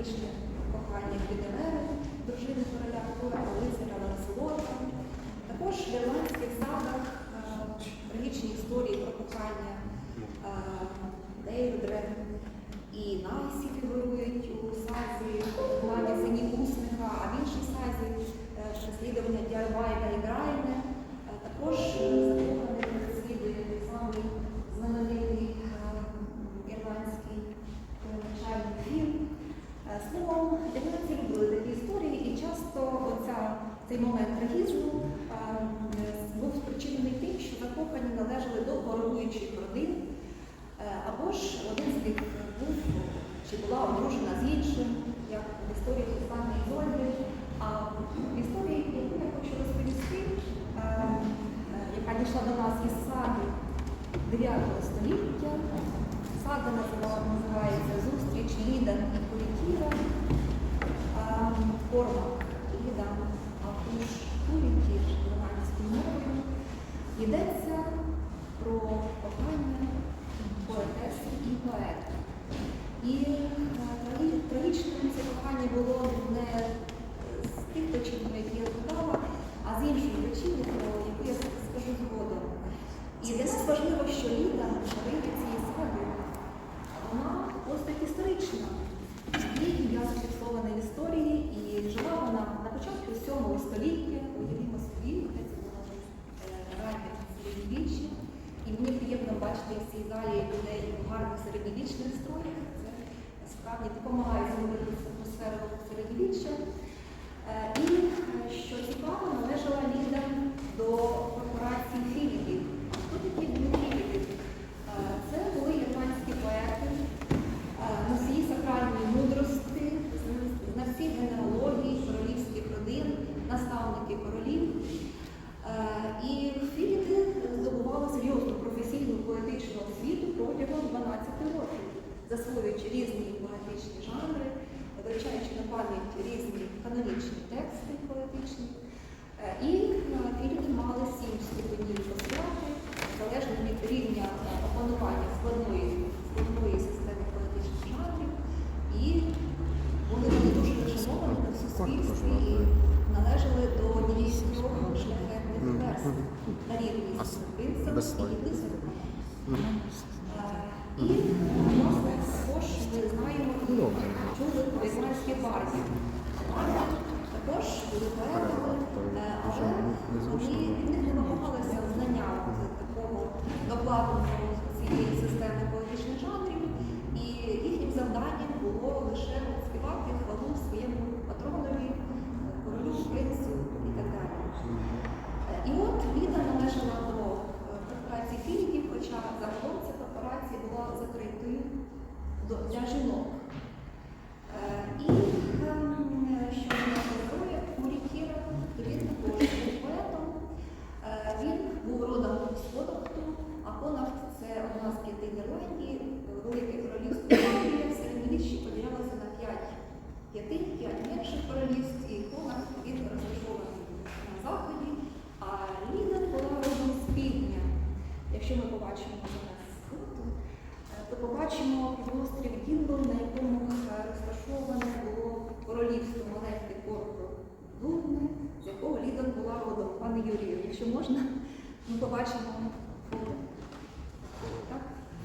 ніжне кохання Квітеневи, дружини короля Артура, лицаря Ланселота. Також в ірландських сагах е, трагічні історії про кохання е, Дейвдрен і Найсіків. Е, словом, японці любили такі історії, і часто оця, цей момент трагізму е, був спричинений тим, що закохані належали до ворогуючих родин, е, або ж один з них був чи була одружена з іншим, як в історії Руслани Ізольди. А в історії, яку я хочу розповісти, яка дійшла до нас із саду 9 століття. Складена називається зустріч Ліда Курітіра, форма Ліда Акуш Курітір ірландською мовою. Йдеться про кохання поетеси і поета. І е, трагічним бачите в цій залі людей в гарних середньовічних строях. Це справді допомагає зробити атмосферу середньовіччя. Е, і е, що цікаво, належала Ліда до корпорації рівня е, опанування складної складної системи політичних жанрів і були вони дуже вишановані в суспільстві і належали до однієї з трьох шляхетних верст на рівні з Вінсом і Лисом. Е, і власне також ми знаємо що чули про ізраїльські барні. Також були поетами, е, але вони не лише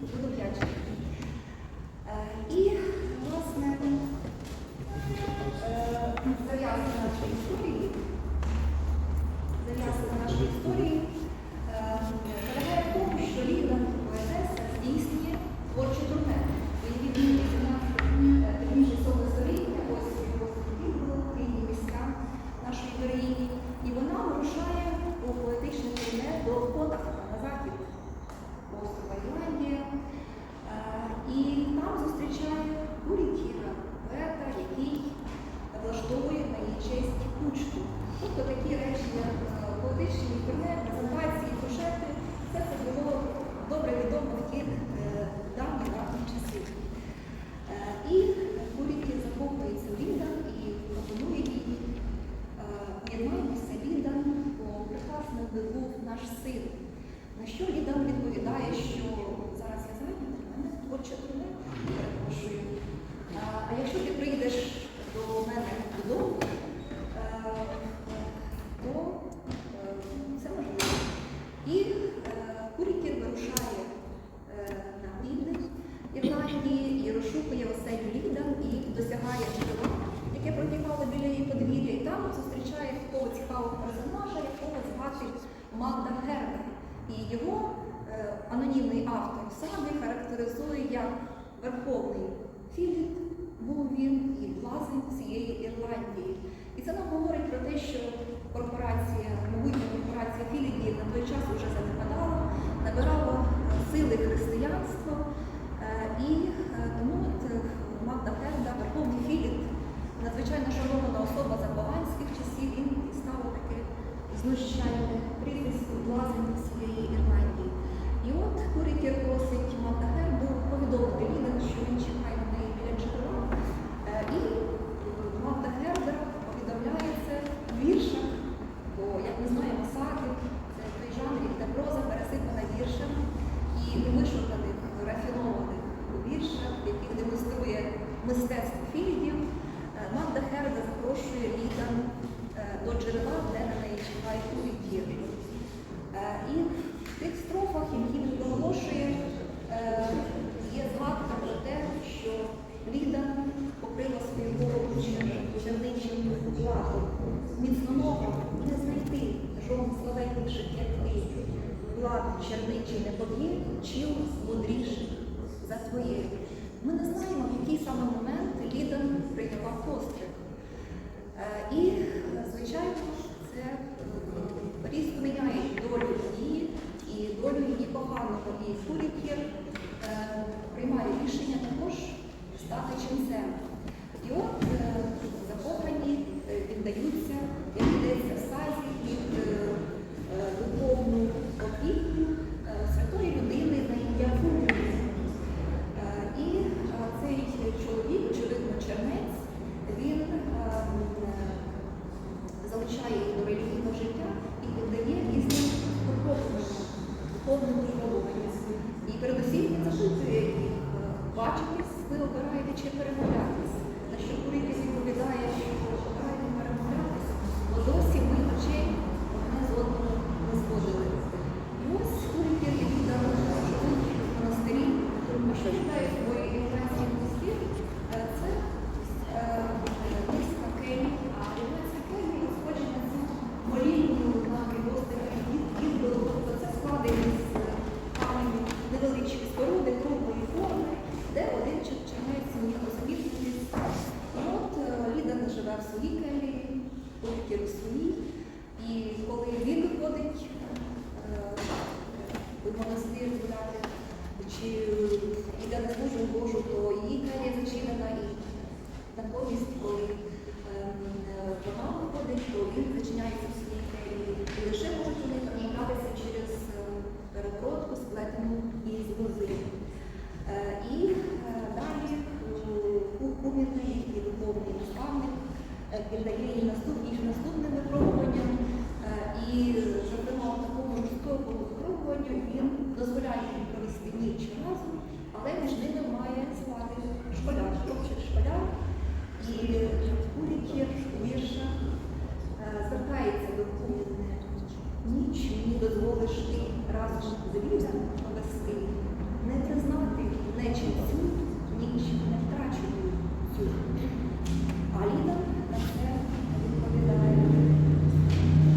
Буду вдячна. Верховний філіт, був він і блазень цієї Ірландії. І це нам говорить про те, що корпорація, могутня корпорація Філіді на той час вже занепадала, набирала е, сили християнства. Е, І е, тому Магда Герда, Верховний Філіт, надзвичайно шанована особа запованських часів, він став таке знущальне прізвисько блазень всієї Ірландії. І от Курікер просить Магда Герду повідомити Ліден, що він чекає на неї біля джерела. Е, І е, Магда Герда повідомляє це в віршах, бо, як ми знаємо, саги це той жанр, де проза пересипана віршами і вишуканих, рафінованих віршах, яких демонструє мистецтво філідів. Е, Магда Герда запрошує Лідан е, до джерела, де на неї чекає Курікір. Е, І в тих строфах, які він проголошує, е, є згадка про те, що Ліда покрила свою голову чер- черничим платом. Міцноного не знайти жон славетніших, як ти. Плат черничий не поб'є, чил мудріший за твоє. Ми не знаємо, в який саме момент Лідер прийняла постриг. Е, І, звичайно, це е, різко міняє долю її і долю її коханого. І Фурікір е, приймає рішення також стати ченцем. Бачитись, ви обираєте чи перемовлятись. На що Куриків відповідає, що обираєте перемовлятись, бо досі ми очей одне з одного не зводили. І ось Куриків і Ліда живуть в монастирі. А що читає свої єврейські монастир? Е, Це е, міська келі, а єврейська келі схожена з молінню на підостих ідолу. Тобто це складені з е, каменю невеличкі споруди круглої форми, де один чи- чернець міг розміститись. І от е, Ліда не живе в своїй келі, Куриків у своїй. І коли він виходить е, в монастир гуляти, чи йде на службу Божу, то її келія зачинена і натомість, коли ем, е, вона виходить, то він зачиняється в своїй. І лише можуть віром повести, не признати нечим цю, ніч не втрачу цю. А Ліда на це відповідає.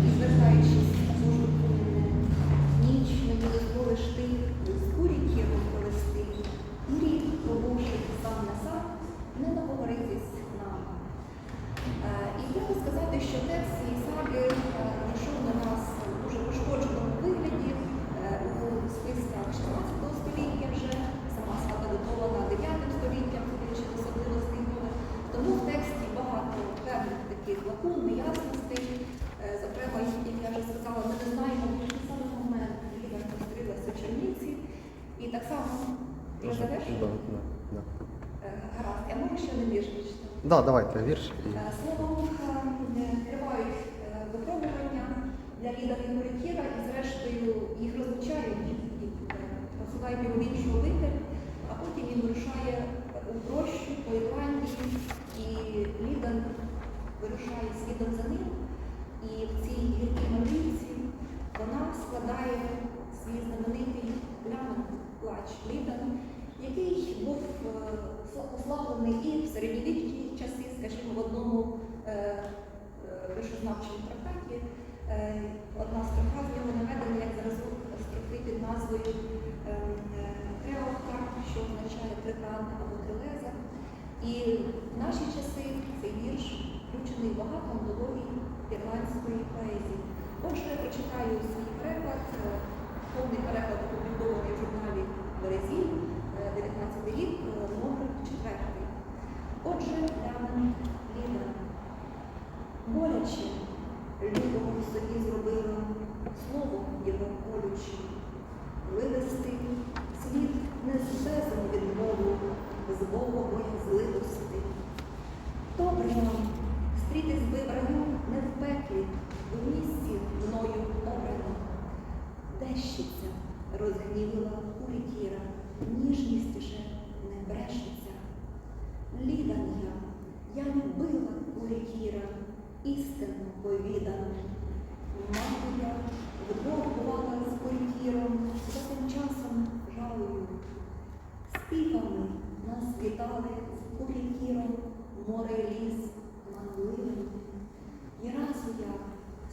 І звертаючись Божу Кумірне, ніч мені дозволиш ти з Курікіром повести, і рік побувши сам на сам, не наговоритись нам. Е, І треба сказати, що текст цієї саги е, дійшов до нас дуже у списках 16 століття вже, сама сага датована 9 століттям, судячи з особливостей мови. Тому в тексті багато певних таких лакун, неясностей. Зокрема, як я вже сказала, ми не знаємо, в який саме момент Ліда пострілася в Черниці. І так само я Гаразд, я можу ще не вірш прочитати? Да, давайте вірш. Словом, тривають е, випробування для Ліда і і зрештою їх розлучають е, його в іншу обитель, а потім він вирушає у прощу по Ірландії і Лідан означає або трилеза. І в наші часи цей вірш включений багато антологій ірландської поезії. Отже, я прочитаю свій переклад. Е, Повний переклад опублікований в журналі Березіль, е, 19 рік, е, номер 4. Отже, Лямен Ліда. Боляче любого собі зробила слово його колюче, вивести світ не зчезне від відмову, з Бога боязливості. Добре нам стрітись би в раю не в пеклі, в місці мною обрано. Дещиця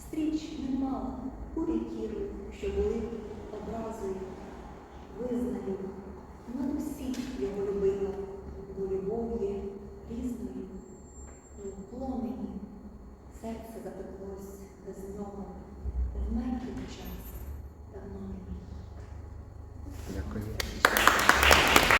стріч нема у рікіру, що були образою, визнаю, Ми усіх його любила, бо любов є різною і в пломені серце запеклось без нього, в мертвий час давно мені. Дякую.